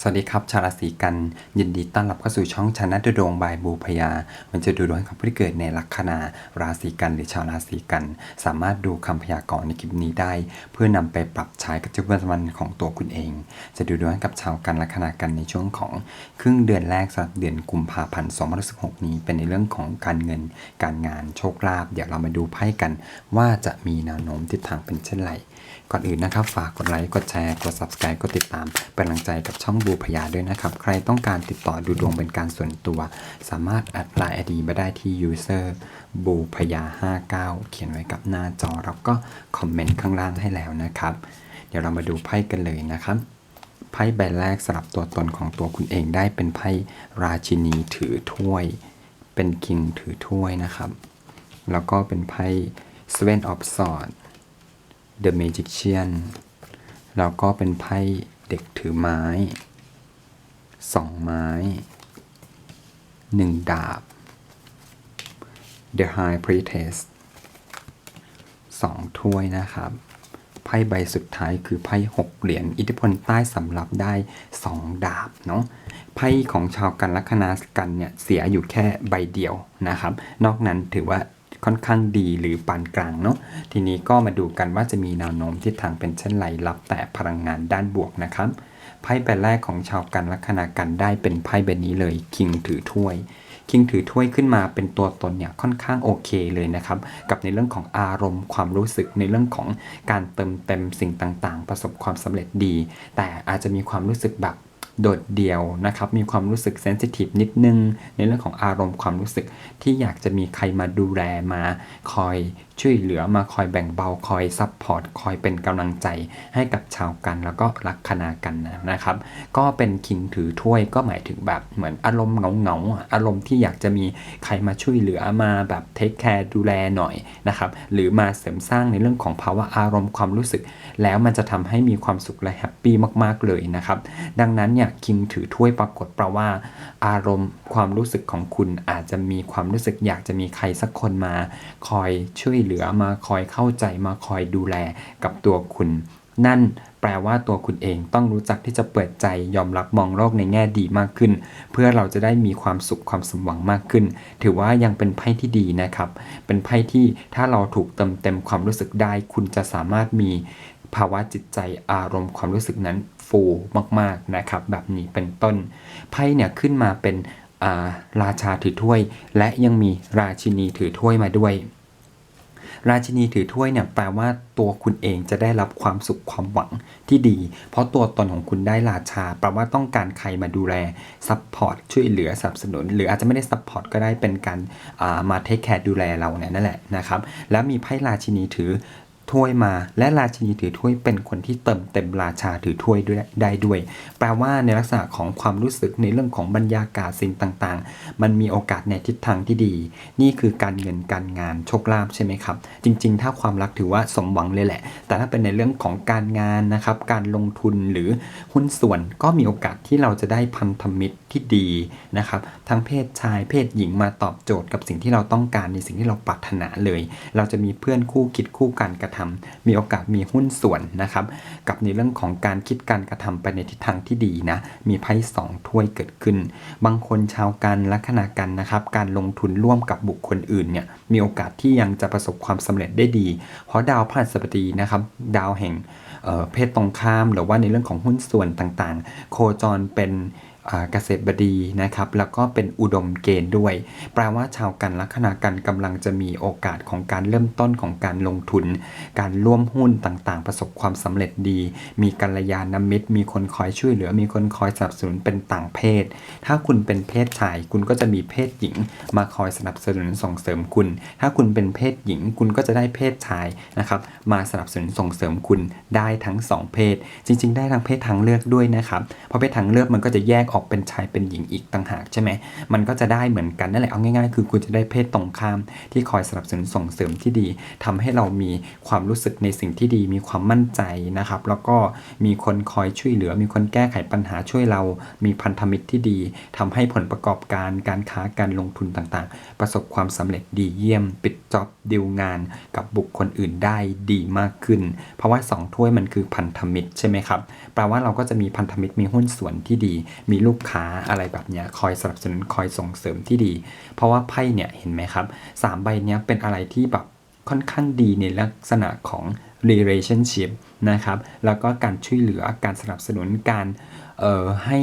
สวัสดีครับ ชาวราศีกัน ยินดีต้อนรับเข้าสู่ช่องชนะดวงบายบูพยา มันจะดูดวงให้กับผู้ที่เกิดในลัคนาราศีกันหรือชาวราศีกัน สามารถดูคำพยากรณ์ในคลิปนี้ได้ เพื่อนำไปปรับใช้กับชีวิตประจำวันของตัวคุณเอง จะดูดวงให้กับชาวกันลัคนากันในช่วงของครึ่งเดือนแรกสำหรับเดือนกุมภาพันธ์2016นี้ เป็นในเรื่องของการเงิน การงานโชคลาภเดี๋ยวเรามาดูไพ่กัน ว่าจะมีแนวโน้มทิศทางเป็นเช่นไร ก่อนอื่นนะครับ ฝากกดไลค์ กดแชร์ กด subscribe กดติดตาม เป็นกำลังใจกับช่องบูพยาด้วยนะครับ ใครต้องการติดต่อดูดวงเป็นการส่วนตัว สามารถแอดไลน์ไอดีมาได้ที่ user บูพยา59 เขียนไว้กับหน้าจอแล้วก็คอมเมนต์ข้างล่างให้แล้วนะครับ เดี๋ยวเรามาดูไพ่กันเลยนะครับ ไพ่ใบแรกสลับตัวตนของตัวคุณเองได้เป็นไพ่ราชินีถือถ้วย เป็นคิงถือถ้วยนะครับ แล้วก็เป็นไพ่ Seven of Swords The Magician แล้วก็เป็นไพ่เด็กถือไม้สองไม้หนึ่งดาบ The High Priestess สองถ้วยนะครับไพ่ใบสุดท้ายคือไพ่หกเหรียญอิทธิพลใต้สำหรับได้สองดาบเนาะไพ่ของชาวกันลัคนากันเนี่ยเสียอยู่แค่ใบเดียวนะครับ นอกนั้นถือว่า ค่อนข้างดีหรือปานกลางเนาะทีนี้ก็มาดูกันว่าจะมีแนวโน้มทิศทางเป็นเช่นไรรับแต่พลังงานด้านบวกนะครับไพ่ใบแรกของชาวกันลัคนากันได้เป็นไพ่ใบนี้เลยคิงถือถ้วยคิงถือถ้วยขึ้นมาเป็นตัวตนเนี่ยค่อนข้างโอเคเลยนะครับ กับในเรื่องของอารมณ์ความรู้สึกในเรื่องของการเติมเต็มสิ่งต่างๆ ประสบความสำเร็จดี แต่อาจจะมีความรู้สึกแบบ โดดเดี่ยวนะครับ มีความรู้สึกเซนซิทีฟนิดนึง ในเรื่องของอารมณ์ความรู้สึกที่อยากจะมีใครมาดูแลมาคอย ช่วยเหลือมาคอยแบ่งเบาคอยซัพพอร์ตคอยเป็นกำลังใจให้กับชาวกันแล้วก็ลัคนากันนะครับ ก็เป็นคิงถือถ้วยก็หมายถึงแบบเหมือนอารมณ์เหงาๆอะอารมณ์ที่อยากจะมีใครมาช่วยเหลือมาแบบเทคแคร์ดูแลหน่อยนะครับหรือมาเสริมสร้างในเรื่องของภาวะอารมณ์ความรู้สึก แล้วมันจะทำให้มีความสุขและแฮปปี้มากๆเลยนะครับดังนั้นเนี่ยคิงถือถ้วยปรากฏแปลว่า อารมณ์ความรู้สึกของคุณอาจจะมีความรู้สึกอยากจะมีใครสักคนมา คอยช่วยเหลือมาคอยเข้าใจมาคอยดูแลกับตัวคุณ นั่นแปลว่าตัวคุณเองต้องรู้จักที่จะเปิดใจยอมรับมองโลกในแง่ดีมากขึ้น เพื่อเราจะได้มีความสุขความสมหวังมากขึ้น ถือว่ายังเป็นไพ่ที่ดีนะครับ เป็นไพ่ที่ถ้าเราถูกเติมเต็มความรู้สึกได้ คุณจะสามารถมีภาวะจิตใจอารมณ์ความรู้สึกนั้นฟูมากๆนะครับ แบบนี้เป็นต้นไพ่เนี่ยขึ้นมาเป็นราชาถือถ้วย และยังมีราชินีถือถ้วยมาด้วย ราชินีถือถ้วยเนี่ยแปลว่าตัวคุณเองจะได้รับความสุขความหวังที่ดี เพราะตัวตนของคุณได้ราชาแปลว่าต้องการใครมาดูแลซัพพอร์ตช่วยเหลือสนับสนุน หรืออาจจะไม่ได้ซัพพอร์ตก็ได้เป็นการามาเทคแคร์ดูแลเราเนี่ยนั่นแหละนะครับ แล้วมีไพ่ราชินีถือ ถ้วยมา และราชินีถือถ้วยเป็นคนที่เติมเต็มราชาถือถ้วยด้วยได้ด้วย แปลว่าในลักษณะของความรู้สึกในเรื่องของบรรยากาศสิ่งต่างๆ มันมีโอกาสในทิศทางที่ดี นี่คือการเงินการงานโชคลาภใช่ไหมครับ จริง ๆ ถ้าความรักถือว่าสมหวังเลยแหละ แต่ถ้าเป็นในเรื่องของการงานนะครับ การลงทุนหรือหุ้นส่วนก็มีโอกาสที่เราจะได้พันธมิตรที่ดีนะครับ ทั้งเพศชายเพศหญิงมาตอบโจทย์กับสิ่งที่เราต้องการในสิ่งที่เราปรารถนาเลย เราจะมีเพื่อนคู่คิดคู่กันกระทำมีโอกาสมีหุ้นส่วนนะครับ กับในเรื่องของการคิดการกระทำไปในทิศทางที่ดีนะ มีไพ่สองถ้วยเกิดขึ้น บางคนชาวกันลัคนากันนะครับ การลงทุนร่วมกับบุคคลอื่นเนี่ย มีโอกาสที่ยังจะประสบความสำเร็จได้ดี เพราะดาวพฤหัสบดีนะครับ ดาวแห่งเพศตรงข้าม หรือว่าในเรื่องของหุ้นส่วนต่างๆ โคจรเป็น เกษตรบดีนะครับ แล้วก็เป็นอุดมเกณฑ์ด้วย แปลว่าชาวกันลัคนากันกำลังจะมีโอกาสของการเริ่มต้นของการลงทุน การร่วมหุ้นต่างๆ ประสบความสำเร็จดี มีกัลยาณมิตร มีคนคอยช่วยเหลือ มีคนคอยสนับสนุนเป็นต่างเพศ ถ้าคุณเป็นเพศชาย คุณก็จะมีเพศหญิง มาคอยสนับสนุนส่งเสริมคุณ ถ้าคุณเป็นเพศหญิง คุณก็จะได้เพศชายนะครับมาสนับสนุนส่งเสริมคุณได้ทั้ง 2 เพศ จริง ๆ ได้ทั้งเพศทางเลือกด้วยนะครับเพราะเพศทางเลือกมันก็จะแยกออกอกเป็นชายเป็นหญิงอีกต่างหากใช่ไหมมันก็จะได้เหมือนกันนั่นแหละเอาง่ายๆ คือคุณจะได้เพศตรงข้ามที่คอยสนับสนุนส่งเสริมที่ดีทำให้เรามีความรู้สึกในสิ่งที่ดี มีความมั่นใจนะครับ แล้วก็มีคนคอยช่วยเหลือ มีคนแก้ไขปัญหาช่วยเรา มีพันธมิตรที่ดีทำให้ผลประกอบการการค้าการลงทุนต่างๆ ประสบความสำเร็จดีเยี่ยม ปิดจ็อบดีลงานกับบุคคลอื่นได้ดีมากขึ้น เพราะว่าสองถ้วยมันคือพันธมิตรใช่ไหมครับแปลว่าเราก็จะมีพันธมิตรมีหุ้นส่วนที่ดี มีลููกค้าอะไรแบบเนี้ยคอยสนับสนุนคอยส่งเสริมที่ดี เพราะว่าไพ่เนี่ยเห็นไหมครับสามใบเนี้ยเป็นอะไรที่แบบค่อนข้างดีในลักษณะของ relationship นะครับ แล้วก็การช่วยเหลือการสนับสนุนการเอ่อให้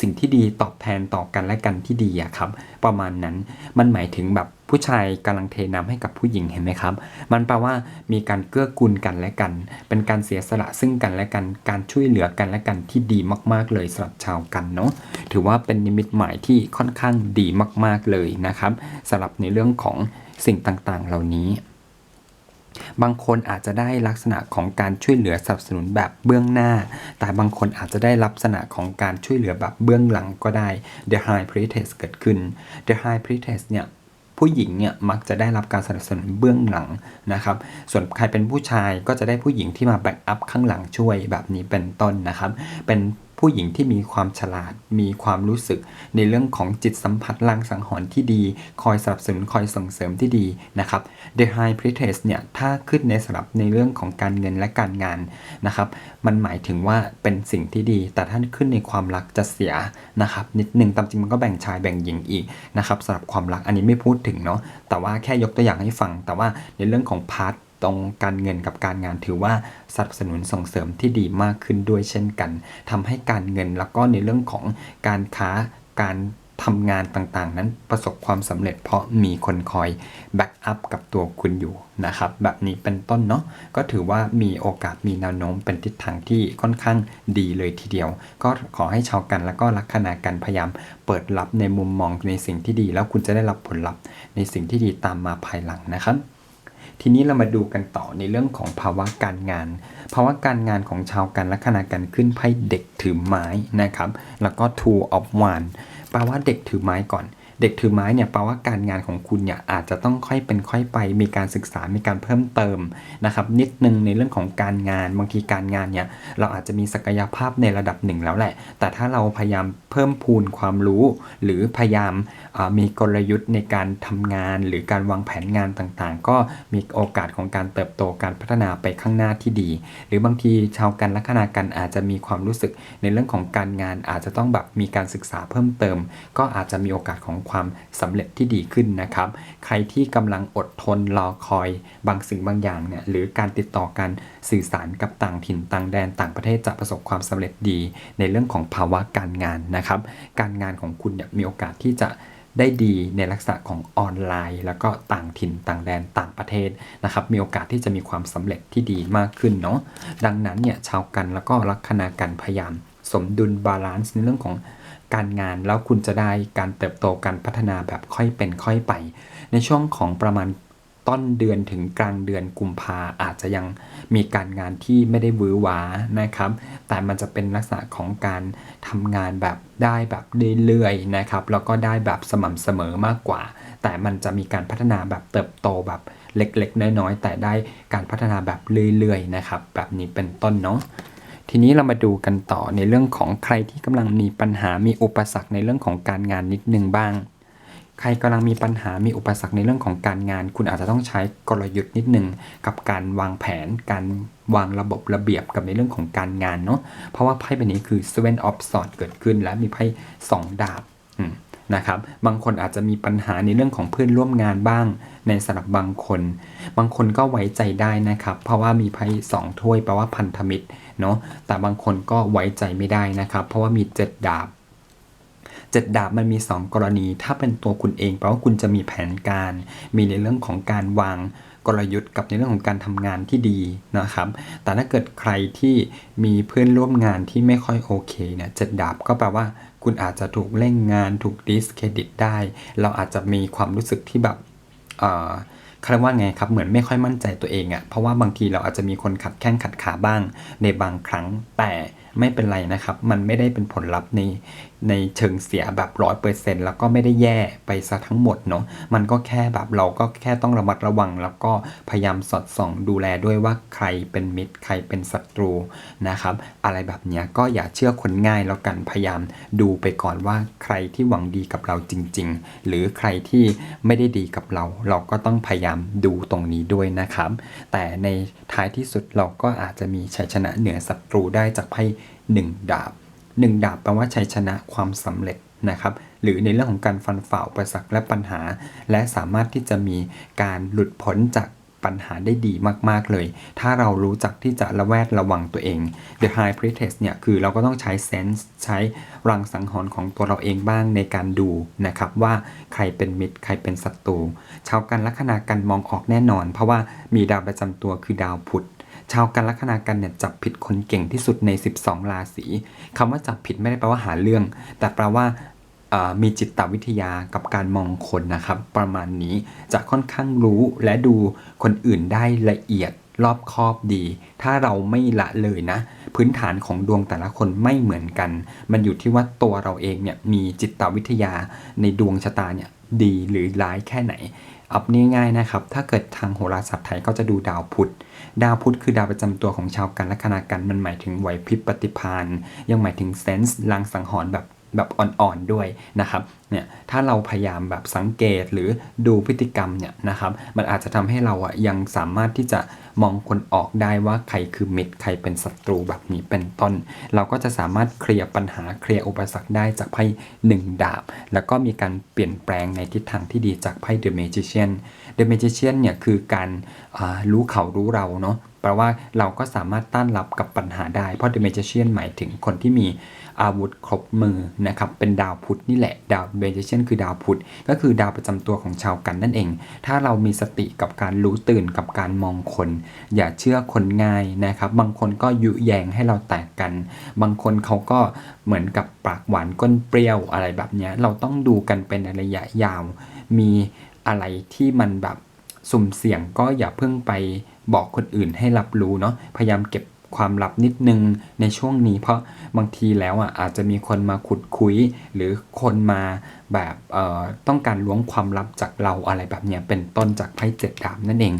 สิ่งที่ดีตอบแทนต่อกันและกันที่ดีอะครับ ประมาณนั้นมันหมายถึงแบบ ผู้ชายกำลังเทน้ำให้กับผู้หญิงเห็นไหมครับ มันแปลว่ามีการเกื้อกูลกันและกัน เป็นการเสียสละซึ่งกันและกัน การช่วยเหลือกันและกันที่ดีมากๆเลยสำหรับชาวกันเนาะ ถือว่าเป็นนิมิตหมายที่ค่อนข้างดีมากๆเลยนะครับสำหรับในเรื่องของสิ่งต่างๆ เหล่านี้ บางคนอาจจะได้ลักษณะของการช่วยเหลือสนับสนุนแบบเบื้องหน้า แต่บางคนอาจจะได้ลักษณะของการช่วยเหลือแบบเบื้องหลังก็ได้ The High Priestess เกิดขึ้น The High Priestess เนี่ย ผู้หญิงเนี่ยมักจะได้รับการสนับสนุนเบื้องหลังนะครับ ส่วนใครเป็นผู้ชายก็จะได้ผู้หญิงที่มาแบ็กอัพข้างหลังช่วยแบบนี้เป็นต้นนะครับ เป็น ผู้หญิงที่มีความฉลาด มีความรู้สึก ในเรื่องของจิตสัมผัสลางสังหรณ์ที่ดี คอยสนับสนุนคอยส่งเสริมที่ดีนะครับ The High Priestess เนี่ยถ้าขึ้นในสำหรับในเรื่องของการเงินและการงานนะครับ มันหมายถึงว่าเป็นสิ่งที่ดี แต่ถ้าขึ้นในความรักจะเสียนะครับนิดนึงตามจริงมันก็แบ่งชายแบ่งหญิงอีกนะครับสำหรับความรักอันนี้ไม่พูดถึงเนาะแต่ว่าแค่ยกตัวอย่างให้ฟัง แต่ว่าในเรื่องของพาร์ทตรงการเงินกับการงานถือว่าสนับสนุนส่งเสริมที่ดีมากขึ้นด้วยเช่นกันทำให้การเงินแล้วก็ในเรื่องของการค้าการทำงานต่างๆ นั้นประสบความสำเร็จเพราะมีคนคอยแบ็กอัพกับตัวคุณอยู่นะครับ แบบนี้เป็นต้นเนาะก็ถือว่ามีโอกาสมีแนวโน้มเป็นทิศทางที่ค่อนข้างดีเลยทีเดียว ก็ขอให้ชาวกันแล้วก็ลัคนากันพยายามเปิดรับในมุมมองในสิ่งที่ดี แล้วคุณจะได้รับผลลัพธ์ในสิ่งที่ดีตามมาภายหลังนะครับ ทีนี้เรามาดูกันต่อในเรื่องของภาวะการงาน ภาวะการงานของชาวกันลัคนากันขึ้นไพ่เด็กถือไม้นะครับ แล้วก็ two of one แปลว่าเด็กถือไม้ก่อน เด็กถือไม้เนี่ยแปลว่าการงานของคุณเนี่ยอาจจะต้องค่อยเป็นค่อยไป มีการศึกษา มีการเพิ่มเติมนะครับนิดนึงในเรื่องของการงาน บางทีการงานเนี่ยเราอาจจะมีศักยภาพในระดับหนึ่งแล้วแหละ แต่ถ้าเราพยายามเพิ่มพูนความรู้ หรือพยายามมีกลยุทธ์ในการทำงาน หรือการวางแผนงานต่างๆ ก็มีโอกาสของการเติบโตการพัฒนาไปข้างหน้าที่ดี หรือบางทีชาวกันลัคนากันอาจจะมีความรู้สึกในเรื่องของการงานอาจจะต้องแบบมีการศึกษาเพิ่มเติม ก็อาจจะมีโอกาสของความสำเร็จที่ดีขึ้นนะครับ ใครที่กำลังอดทนรอคอยบางสิ่งบางอย่างเนี่ยหรือการติดต่อการสื่อสารกับต่างถิ่นต่างแดนต่างประเทศจะประสบความสำเร็จดี ในเรื่องของภาวะการงานนะครับ การงานของคุณมีโอกาสที่จะได้ดีในลักษณะของออนไลน์ แล้วก็ต่างถิ่นต่างแดนต่างประเทศนะครับ มีโอกาสที่จะมีความสำเร็จที่ดีมากขึ้นเนาะดังนั้นเนี่ยชาวกันแล้วก็ลัคนากันพยายาม สมดุลบาลานซ์ในเรื่องของ การงาน แล้วคุณจะได้การเติบโตการพัฒนาแบบค่อยเป็นค่อยไป ในช่วงของประมาณต้นเดือนถึงกลางเดือนกุมภาอาจจะยังมีการงานที่ไม่ได้วือหวานะครับ แต่มันจะเป็นลักษณะของการทำงานแบบได้แบบเรื่อยๆนะครับ แล้วก็ได้แบบสม่ำเสมอมากกว่า แต่มันจะมีการพัฒนาแบบเติบโตแบบเล็กๆ น้อยๆ แต่ได้การพัฒนาแบบเรื่อยๆ นะครับ แบบนี้เป็นต้นเนาะ ทีนี้เรามาดูกันต่อในเรื่องของใครที่กำลังมีปัญหามีอุปสรรคในเรื่องของการงานนิดนึงบ้าง ใครกำลังมีปัญหามีอุปสรรคในเรื่องของการงาน คุณอาจจะต้องใช้กลยุทธ์นิดนึงกับการวางแผน การวางระบบระเบียบกับในเรื่องของการงานเนาะเพราะว่าไพ่ใบนี้คือ Seven of Swords เกิดขึ้น และมีไพ่สองดาบนะครับบางคนอาจจะมีปัญหาในเรื่องของเพื่อนร่วมงานบ้าง ในสำหรับบางคน บางคนก็ไว้ใจได้นะครับ เพราะว่ามีไพ่สองถ้วยแปลว่าพันธมิตร เนาะแต่บางคนก็ไว้ใจไม่ได้นะครับ เพราะว่ามีเจ็ดดาบเจ็ดดาบมันมี 2 กรณี ถ้าเป็นตัวคุณเองแปลว่าคุณจะมีแผนการ มีในเรื่องของการวางกลยุทธ์กับในเรื่องของการทำงานที่ดีนะครับ แต่ถ้าเกิดใครที่มีเพื่อนร่วมงานที่ไม่ค่อยโอเคเนี่ยเจ็ดดาบก็แปลว่า คุณอาจจะถูกเล่งงานถูกดิสเครดิตได้ เราอาจจะมีความรู้สึกที่แบบ เขาเรียกว่าไงครับเหมือนไม่ค่อยมั่นใจตัวเองอะ่ะเพราะว่าบางทีเราอาจจะมีคนขัดแข้งขัดขาบ้างในบางครั้งแต่ไม่เป็นไรนะครับ มันไม่ได้เป็นผลลัพธ์ใน ในเชิงเสียแบบร้อยเปอร์เซ็นแล้วก็ไม่ได้แย่ไปซะทั้งหมดเนาะมันก็แค่แบบเราก็แค่ต้องระมัดระวัง แล้วก็พยายามสอดส่องดูแลด้วยว่าใครเป็นมิตร ใครเป็นศัตรูนะครับ อะไรแบบเนี้ยก็อย่าเชื่อคนง่ายแล้วกันพยายามดูไปก่อนว่าใครที่หวังดีกับเราจริง ๆ หรือใครที่ไม่ได้ดีกับเรา เราก็ต้องพยายามดูตรงนี้ด้วยนะครับ แต่ในท้ายที่สุดเราก็อาจจะมีชัยชนะเหนือศัตรูได้จากไพ่หนึ่งดาบ หนึ่งดาบแปลว่าชัยชนะความสำเร็จนะครับ หรือในเรื่องของการฟันฝ่าอุปสรรคและปัญหา และสามารถที่จะมีการหลุดพ้นจากปัญหาได้ดีมาก ๆ เลย ถ้าเรารู้จักที่จะระแวดระวังตัวเอง The High Priestess เนี่ย คือเราก็ต้องใช้เซนส์ใช้รังสังหรณ์ของตัวเราเองบ้างในการดูนะครับ ว่าใครเป็นมิตร ใครเป็นศัตรู ชาวกันลัคนากันมองออกแน่นอน เพราะว่ามีดาวประจำตัวคือดาวพุธ ชาวกันลัคนากันเนี่ยจับผิดคนเก่งที่สุดใน 12 ราศีคำว่าจับผิดไม่ได้แปลว่าหาเรื่อง แต่แปลว่ามีจิตวิทยากับการมองคนนะครับ ประมาณนี้จะค่อนข้างรู้และดูคนอื่นได้ละเอียดรอบคอบดี ถ้าเราไม่ละเลยนะ พื้นฐานของดวงแต่ละคนไม่เหมือนกัน มันอยู่ที่ว่าตัวเราเองเนี่ยมีจิตวิทยาในดวงชะตาเนี่ยดีหรือร้ายแค่ไหน อับนี้ง่ายนะครับ ถ้าเกิดทางโหราศาสตร์ไทยก็จะดูดาวพุธ ดาวพุธคือดาวประจำตัวของชาวกันและคณากัน มันหมายถึงไหวพริบปฏิพานยังหมายถึงเซนส์ลังสังหรณ์แบบ แบบอ่อนๆด้วยนะครับเนี่ยถ้าเราพยายามแบบสังเกตหรือดูพฤติกรรมเนี่ยนะครับมันอาจจะทำให้เราอะยังสามารถที่จะมองคนออกได้ว่าใครคือมิตรใครเป็นศัตรูแบบนี้เป็นต้น เราก็จะสามารถเคลียร์ปัญหาเคลียร์อุปสรรคได้จากไพ่หนึ่งดาบ แล้วก็มีการเปลี่ยนแปลงในทิศทางที่ดีจากไพ่ The Magician The Magician เนี่ยคือการารู้เขารู้เราเนาะแปลว่าเราก็สามารถต้านรับกับปัญหาได้เพราะ The Magician หมายถึงคนที่มี อาวุธครบมือนะครับเป็นดาวพุธนี่แหละดาว Magician คือดาวพุธก็คือดาวประจำตัวของชาวกันนั่นเอง ถ้าเรามีสติกับการรู้ตื่นกับการมองคน อย่าเชื่อคนง่ายนะครับ บางคนก็ยุแยงให้เราแตกกัน บางคนเขาก็เหมือนกับปากหวานก้นเปรี้ยวอะไรแบบเนี้ยเราต้องดูกันเป็นระยะยาว มีอะไรที่มันแบบสุ่มเสี่ยงก็อย่าเพิ่งไปบอกคนอื่นให้รับรู้เนาะพยายามเก็บ ความลับนิดนึงในช่วงนี้ เพราะบางทีแล้วอะอาจจะมีคนมาขุดคุย หรือคนมาแบบเอ่อต้องการล้วงความลับจากเราอะไรแบบเนี้ยเป็นต้นจากไพ่เจ็ดดาบนั่นเอง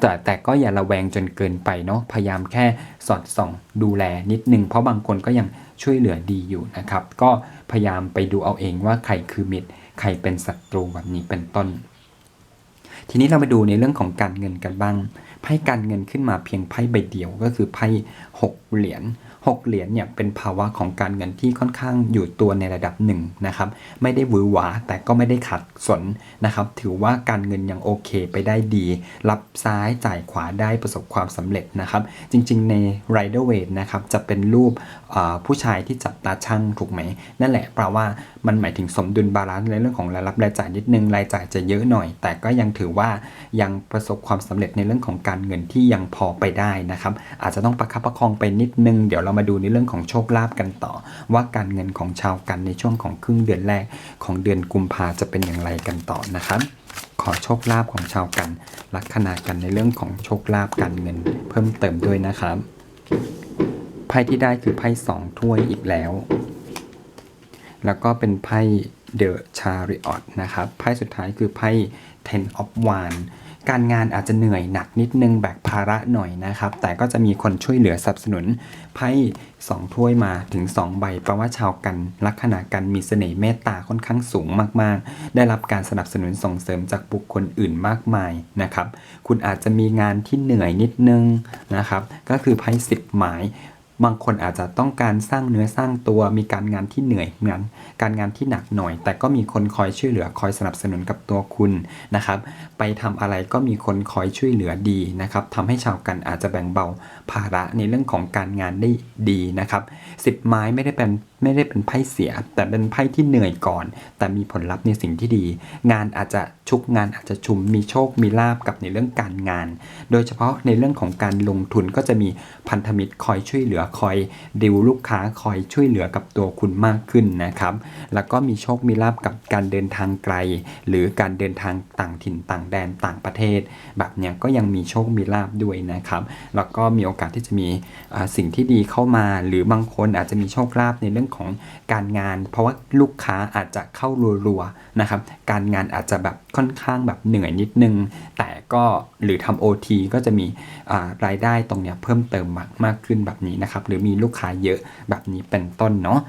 แต่แต่ก็อย่าระแวงจนเกินไปเนาะพยายามแค่สอดส่องดูแลนิดนึง เพราะบางคนก็ยังช่วยเหลือดีอยู่นะครับ ก็พยายามไปดูเอาเองว่าใครคือมิตร ใครเป็นศัตรูแบบนี้เป็นต้น ทีนี้เรามาดูในเรื่องของการเงินกันบ้าง ไพ่การเงินขึ้นมาเพียงไพ่ใบเดียวก็คือไพ่หกเหรียญหกเหรียญเนี่ยเป็นภาวะของการเงินที่ค่อนข้างอยู่ตัวในระดับหนึ่งนะครับไม่ได้วือหวาแต่ก็ไม่ได้ขัดสนนะครับ ถือว่าการเงินยังโอเคไปได้ดี รับซ้ายจ่ายขวาได้ประสบความสำเร็จนะครับ จริงๆใน Rider w a i t นะครับจะเป็นรูปผู้ชายที่จับตาช่างถูกไหม นั่นแหละแปลว่ามันหมายถึงสมดุลบาลานซ์ในเรื่องของรายรับรายจ่ายนิดนึงรายจ่ายจะเยอะหน่อย แต่ก็ยังถือว่ายังประสบความสำเร็จในเรื่องของการเงินที่ยังพอไปได้นะครับ อาจจะต้องประคับประคองไปนิดนึง เดี๋ยวเรามาดูในเรื่องของโชคลาภกันต่อ ว่าการเงินของชาวกันในช่วงของครึ่งเดือนแรกของเดือนกุมภาจะเป็นอย่างไรกันต่อนะครับขอโชคลาภของชาวกันลัคนากันในเรื่องของโชคลาภการเงิน เพิ่มเติมด้วยนะครับไพ่ที่ได้คือไพ่สองถ้วยอีกแล้ว แล้วก็เป็นไพ่ The Chariot นะครับไพ่สุดท้ายคือไพ่ Ten of Wands การงานอาจจะเหนื่อยหนักนิดนึงแบกภาระหน่อยนะครับ แต่ก็จะมีคนช่วยเหลือสนับสนุนไพ่สองถ้วยมาถึง 2 ใบแปลว่าชาวกัน ลัคนากันมีเสน่ห์เมตตาค่อนข้างสูงมากๆ ได้รับการสนับสนุนส่งเสริมจากบุคคลอื่นมากมายนะครับ คุณอาจจะมีงานที่เหนื่อยนิดนึงนะครับ ก็คือไพ่สิบหมาย บางคนอาจจะต้องการสร้างเนื้อสร้างตัวมีการงานที่เหนื่อยงานการงานที่หนักหน่อย แต่ก็มีคนคอยช่วยเหลือคอยสนับสนุนกับตัวคุณนะครับ ไปทำอะไรก็มีคนคอยช่วยเหลือดีนะครับทำให้ชาวกันอาจจะแบ่งเบาภาระในเรื่องของการงานได้ดีนะครับสิบไม้ไม่ได้เป็นไม่ได้เป็นไพ่เสีย แต่เป็นไพ่ที่เหนื่อยก่อน แต่มีผลลัพธ์ในสิ่งที่ดี งานอาจจะชุกงานอาจจะชุมมีโชคมีลาบกับในเรื่องการงาน โดยเฉพาะในเรื่องของการลงทุนก็จะมีพันธมิตรคอยช่วยเหลือคอยดิวลูกค้าคอยช่วยเหลือกับตัวคุณมากขึ้นนะครับ แล้วก็มีโชคมีลาบกับการเดินทางไกล หรือการเดินทางต่างถิ่นต่างแดนต่างประเทศ แบบเนี้ยก็ยังมีโชคมีลาบด้วยนะครับ แล้วก็มีโอกาสที่จะมีสิ่งที่ดีเข้ามา หรือบางคนอาจจะมีโชคลาภในเรื่องของการงาน เพราะว่าลูกค้าอาจจะเข้ารัวๆนะครับ การงานอาจจะแบบค่อนข้างแบบเหนื่อยนิดนึง แต่ก็หรือทำ OT ก็จะมีรายได้ตรงเนี้ยเพิ่มเติมมากมากขึ้นแบบนี้นะครับ หรือมีลูกค้าเยอะแบบนี้เป็นต้นเนาะ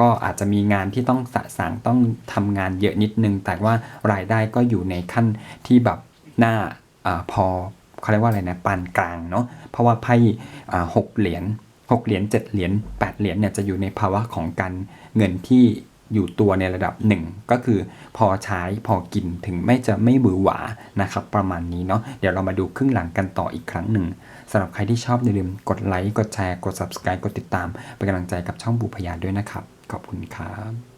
ก็อาจจะมีงานที่ต้องสะสางต้องทำงานเยอะนิดนึง แต่ว่ารายได้ก็อยู่ในขั้นที่แบบหน้าอพอเขาเรียกว่าอะไรนะปานกลางเนาะเพราะว่าไพ่หกเหรียญหกเหรียญเจ็ดเหรียญแปดเหรียญเนี่ยจะอยู่ในภาวะของการเงินที่ อยู่ตัวในระดับหนึ่งก็คือพอใช้พอกินถึงไม่จะไม่บือหวานะครับ ประมาณนี้เนาะเดี๋ยวเรามาดูครึ่งหลังกันต่ออีกครั้งหนึ่งสำหรับใครที่ชอบอย่าลืมกดไลค์กดแชร์กด subscribe กดติดตาม เป็นกำลังใจกับช่องบูพยาด้วยนะครับ ขอบคุณครับ